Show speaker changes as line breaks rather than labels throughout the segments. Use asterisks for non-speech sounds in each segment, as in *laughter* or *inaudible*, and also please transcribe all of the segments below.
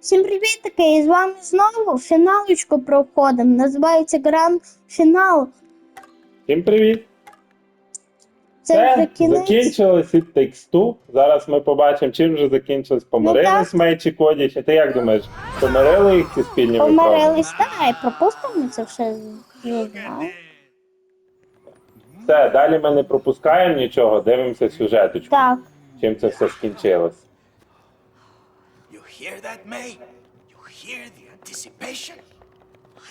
Всім привіт таки! І з вами знову фіналочку проходимо. Називається Гранд Фінал.
Всім привіт!
Це вже кінець.
закінчилось Takes Two. Зараз ми побачимо, чим вже закінчилось. Помирились
Ну,
Мей чи Коді. Чи ти як думаєш, помирили їх ці спільні виправи?
Помирились, давай, пропустимо це все. Не знаю.
Все, далі ми не пропускаємо нічого, дивимося сюжеточку.
Так,
Чим це все скінчилось.
You hear that, May? You hear the anticipation?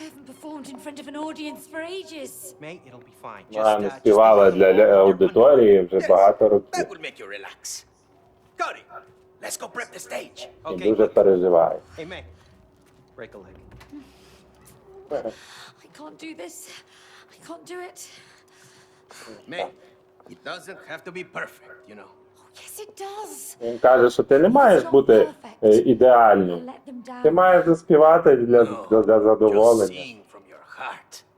I haven't performed in front of an audience for ages.
May, it'll be fine.
Вона
Just,
не
uh, just
співала
a
для
little
ля-
more
аудиторії вже багато
That
років
will make you relax. Cody, let's go prep the stage.
і
Okay.
дуже переживає.
Hey, May. Break a leg.
I can't do this. I can't do it.
May, it doesn't have to be perfect, you know.
Yes, it does.
Він каже, що ти не маєш бути е, ідеальним.
Let them down.
Ти маєш заспівати для, для, для задоволення,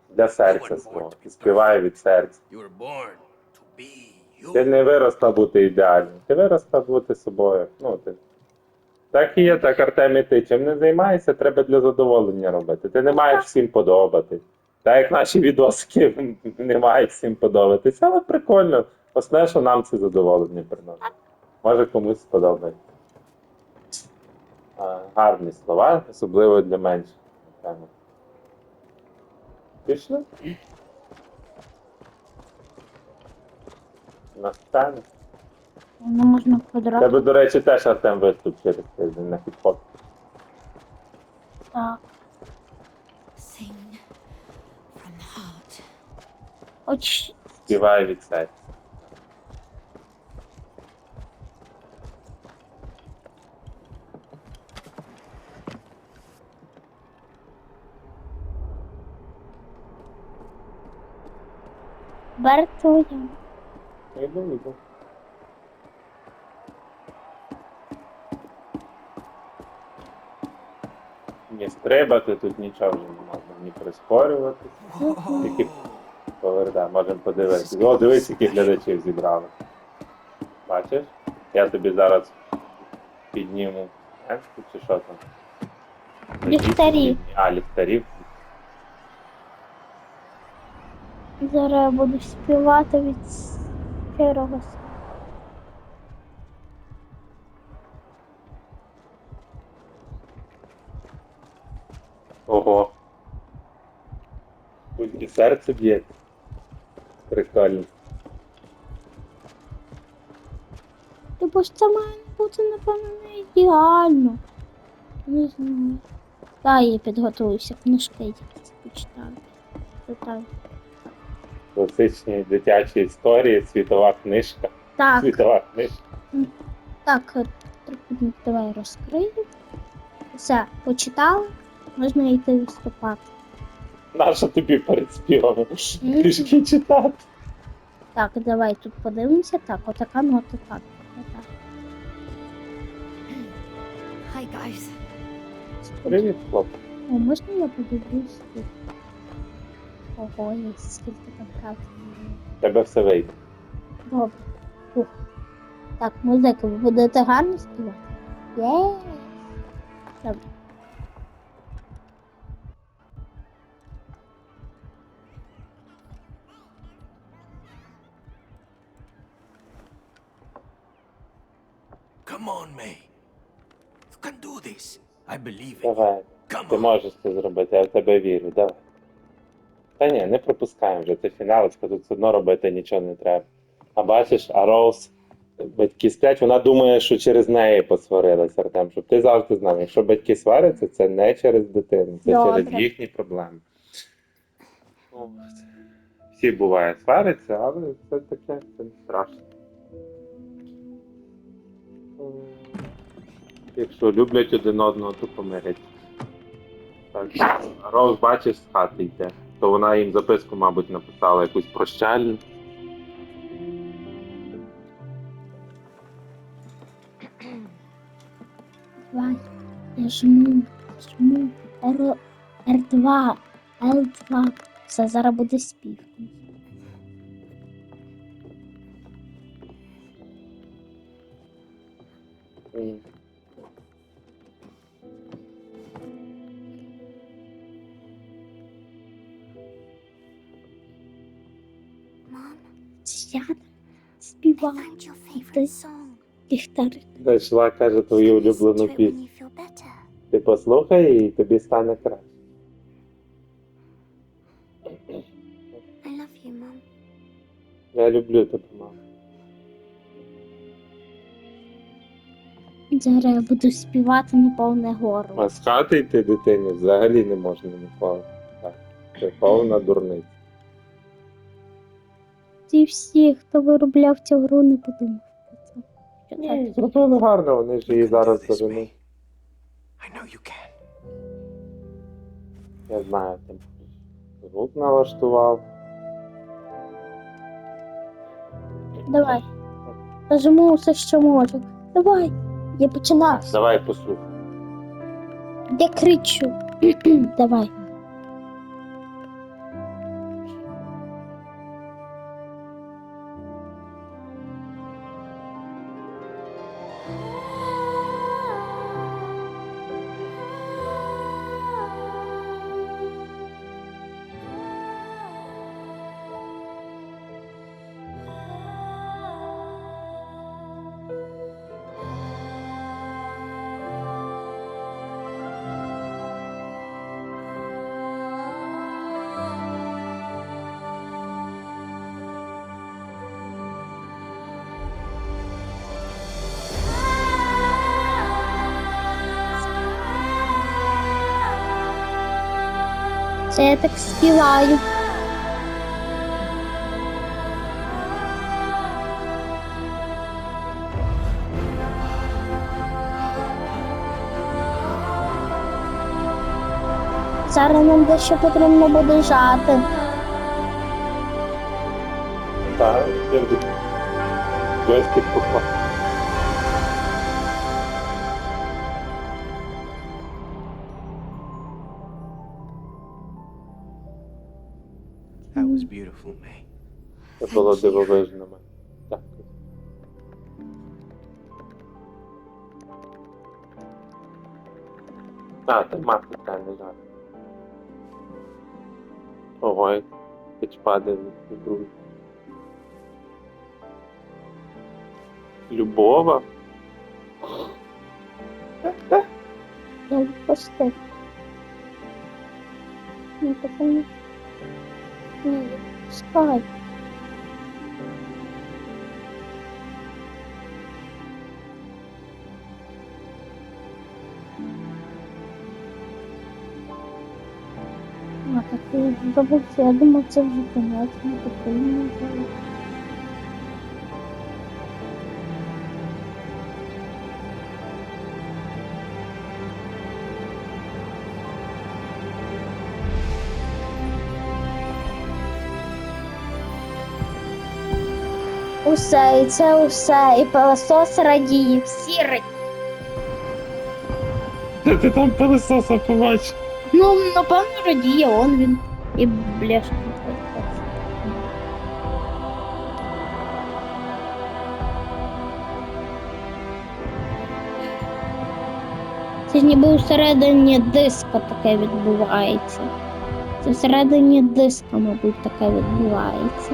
для серця свого. Ти співай від серця.
You were born to be
Ти не виросла бути ідеальним, ти виросла бути собою. Ну, ти... Так і є, так Артем і ти. Чим не займаєшся, треба для задоволення робити. Ти не маєш всім подобати. Так як наші відосики *laughs* не мають всім подобатися, але прикольно. Основне, що нам це задоволення приносить. Може комусь сподобається. Гарні слова, особливо для менших. Пішли? На
воно можна подрати.
Тебе, до речі, теж Артем виступ через тиждень на хіп-хоп.
Так.
Sing from the heart.
Оч...
Співає від серця.
Бертуя.
Іду, іду. Ні стрибати, тут нічого вже не можна ні прискорювати. Тільки поверда, можемо подивитися. О, дивись, яких глядачів зібрали. Бачиш? Я тобі зараз підніму. Чи що там?
Ліхтарі.
А, ліхтарів.
Зараз я буду співати від щирого.
Ого. Тут і серце б'ється. Прикольно.
Типу ж це має бути, напевно, не ідеально. Не знаю. Та я підготуюся, книжки якісь почитаю. Читаю.
Класичні дитячі історії, світова книжка.
Так,
Світова книжка.
так, от, трикутник давай розкрию. Все, почитали, можна йти виступати.
Наша тобі перед книжки читати.
Так, давай тут подивимося. Так, отака нота, так. отак.
Hi, guys.
Привіт, хлоп.
О, можна я подивлюсь тут? Ого, є скільки там карт.
Тебе все вийде.
Добре. Ух. Так, музика, ви будете гарно співати? Є. Добре.
Come on, May. You can do this. I believe in you.
Давай.
Come
Ти
on.
можеш це зробити, я в тебе вірю, давай. Та ні, не пропускаємо вже, це фіналочка, тут все одно робити нічого не треба. А бачиш, а Роуз, батьки сплять, вона думає, що через неї посварилися, Артем, щоб ти завжди знав, якщо батьки сваряться, це не через дитину, це
Добре.
через їхні проблеми. Всі буває сваряться, але це таке, це не страшно. Якщо люблять один одного, то помиряться. Так, Роуз, бачиш, з хати йде. То вона їм записку, мабуть, написала якусь прощальну.
Давай. Я жму, жму. R, R2, L2. Все, зараз буде спів.
М.
Found your
Ти- Ліхтарик.
Каже, твою улюблену пісню. Ти послухай її, і тобі стане краще. Я люблю тебе, мама.
Зараз я буду співати на повне горло.
А з хати йти дитині взагалі не можна ніколи. Так. Це повна дурниця.
Ті всі, хто виробляв цю гру, не подумав про це. Що
Ні,
так.
зробили гарно, вони ж її зараз
This I know you can.
Я знаю, там звук налаштував.
Давай. Нажму все, що можу. Давай. Я починаю.
Давай послухай.
Я кричу. *clears throat* Давай. Це я так співаю. Зараз нам дещо потрібно буде жати.
Так, я буду. Джойстик попав.
Was beautiful, May.
Це було дивовижно. Май. Дякую. А, тематика, не жаль. Ой, піч падає в грудь. Любова?
Я відпустив. Ні, пацани. Ні, відпускай. А, так забувся, я думав, це вже не такий не Усе, і це усе, і пилосос радіє, всі радіють.
Де ти там пилисоса побачив?
Ну, напевно, радіє, он він і бляшка. Це ж ніби всередині диска таке відбувається. Це всередині диска, мабуть, таке відбувається.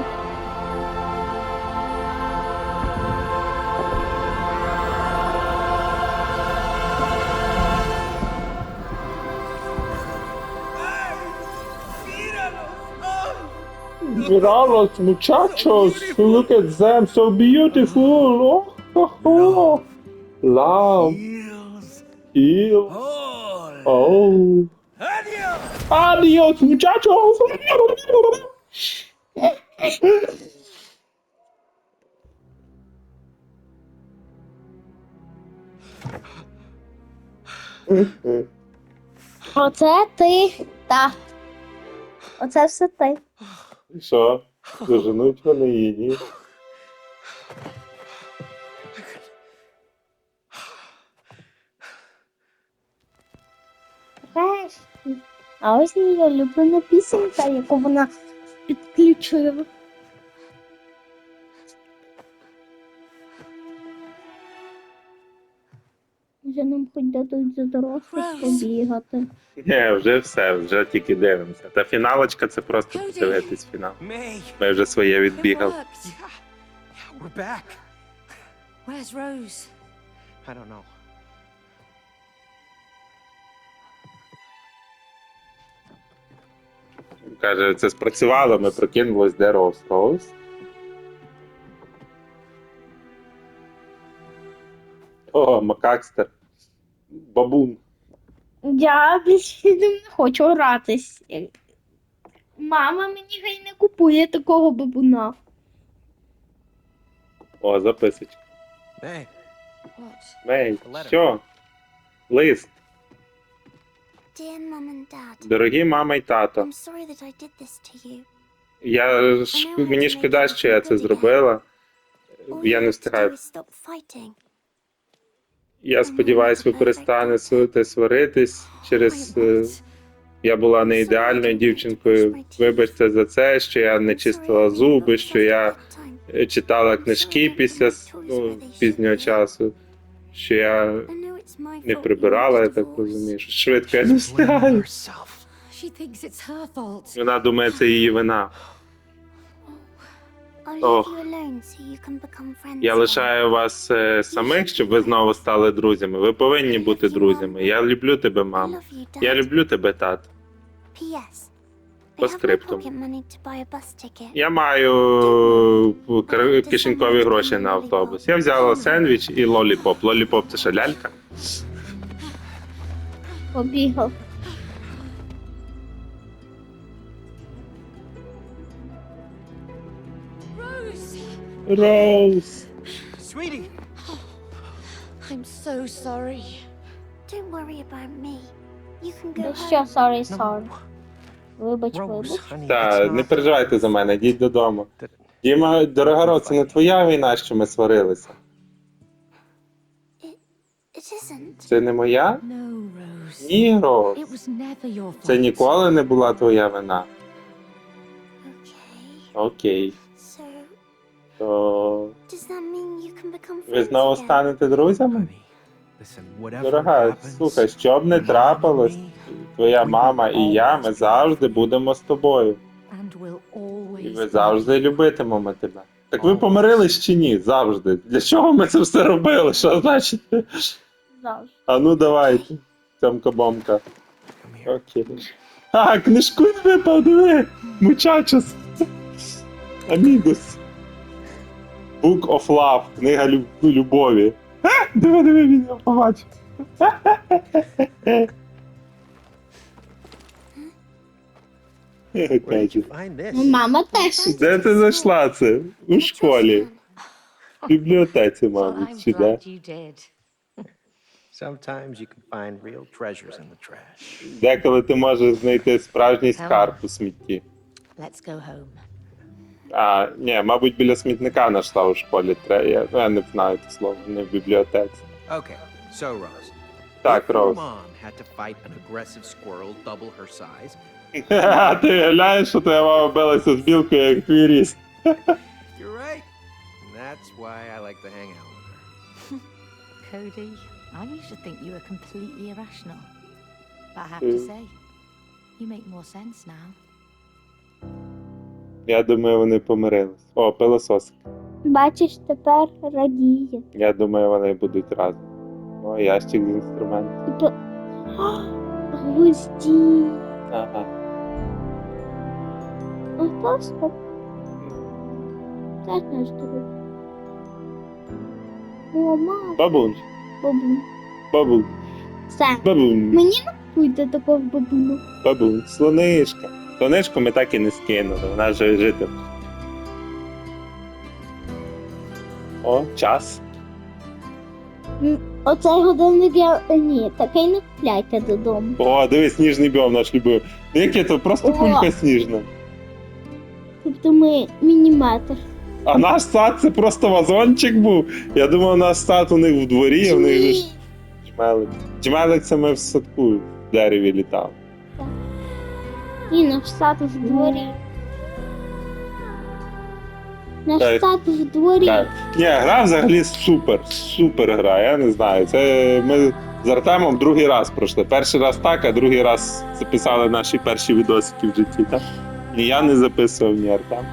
Miralos, muchachos, look at them, so beautiful. Oh, oh, oh. Love, heal. Oh.
Adios,
muchachos.
Оце ти. Так. Оце все ти.
Що? Доженуть вони її, ні?
А ось її улюблена пісенька, яку вона підключила. Хоч дадуть за дорослих побігати.
Ні, вже все, вже тільки дивимося. Та фіналочка це просто подивитись фінал. Ми вже своє відбігали.
We're back.
Where's Rose?
I don't know.
Каже, це спрацювало, ми прокинулись, де Роуз. Роуз? О, Макакстер. Бабун.
Я більше ним не хочу гратись. Мама мені хай не купує такого бабуна.
О, записочка.
Hey,
Мей, що? Лист.
Dear Mum and Dad,
Дорогі мама і тато.
I'm sorry that I did this to you.
Я ж мені шкода, що я це зробила.
All
Я не
have to do
встигаю.
is stop fighting.
Я сподіваюся, ви перестанете сваритись через. Е. Я була не ідеальною дівчинкою. Вибачте за це, що я не чистила зуби, що я е, читала книжки після ну, пізнього часу, що я не прибирала, я так розумію. що Швидко я не встигаю. Вона думає, це її вина. Я лишаю вас е, самих, щоб ви знову стали друзями. Ви повинні бути друзями. Я люблю тебе, мамо.
Dad.
Я люблю тебе, тато.
P.S.
По скриптум. Я маю е, кишенькові гроші на автобус. Я взяла сендвіч і лоліпоп. Лоліпоп це що, лялька?
Побігав.
Роуз.
Sweetie!
I'm so sorry.
Don't worry about me. You can go home.
що, sorry, sorry. Вибач,
Rose,
вибач.
honey,
Та,
it's
не
not-
переживайте за мене, йдіть додому. Діма, дорога Ро, це не твоя війна, що ми сварилися.
It isn't.
Це не моя?
No, Rose.
Ні, Роуз.
It was never your fault.
Це ніколи не була твоя вина.
Okay.
Окей. То ви знову станете друзями? Дорога, слухай, що б не трапилось, твоя мама і я, ми завжди будемо з тобою. І ви завжди любитимемо тебе. Так ви помирились чи ні? Завжди. Для чого ми це все робили? Що значить?
Завжди.
А ну давайте. Цьомка-бомка. Окей. А, книжку не випав, диви! Мучачос. Амігус. Book of Love. Книга люб- любові. А, диви, диви, він його побачив.
Ну, Мама теж.
Де ти знайшла це? У школі. В бібліотеці, мабуть, чи де?
Sometimes you can find real treasures in the trash.
Деколи ти можеш знайти справжній скарб у смітті.
Let's go home.
А, ні, мабуть, біля смітника знайшла у школі. Я, ну, я не знаю це слово, не в бібліотеці.
Okay, so Rose.
Так, Роуз.
mom had to fight an aggressive squirrel double her size,
ти глянь, що твоя мама билася з білкою, як твій ріст.
you're right. And that's why I like to hang out with her.
Cody, I used to think you were completely irrational. But I have to
Mm.
say, you make more sense now.
Я думаю, вони помирились. О, пилосос.
Бачиш, тепер радіє.
Я думаю, вони будуть разом. О, ящик з інструментом.
І. Гвозді.
Ага.
Ото стоп. Теж наш друг. О, мама,
Бабун.
бабун.
Бабун.
Все.
Бабун.
Мені не купуйте такого бабуну.
Бабун. Слонишка. Слонишку ми так і не скинули. Вона вже жити. О, час.
Оцей годинник я. Ні, такий не купляйте додому.
О, дивись, сніжний біом наш любив. Яке то просто
О.
кулька сніжна.
Тобто ми мініметр.
А наш сад це просто вазончик був. Я думав, наш сад у них в дворі, а в них же ж джмелик. Джмелик це ми в садку в дереві літав.
Ні, наш сад в дворі. Наш
Так.
сад в дворі.
Так. Ні, гра взагалі супер, супер гра. Я не знаю. Це ми з Артемом другий раз пройшли. Перший раз так, а другий раз записали наші перші відосики в житті. Так? Ні я не записував, ні Артем.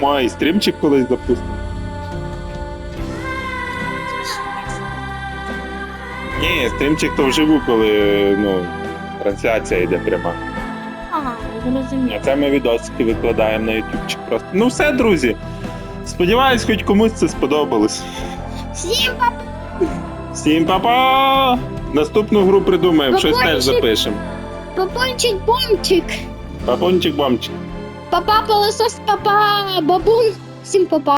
Мой стрімчик колись запустимо. Ні, стрімчик то вживу, коли ну, трансляція йде пряма. А це ми відосики викладаємо на ютубчик просто. Ну все, друзі. Сподіваюсь, хоч комусь це сподобалось.
Всім папа!
Всім па-па! Наступну гру придумаємо, щось теж запишемо.
Папончик бомчик!
Папончик-бомчик.
Папа пилосос, папа бабун! Всім папа!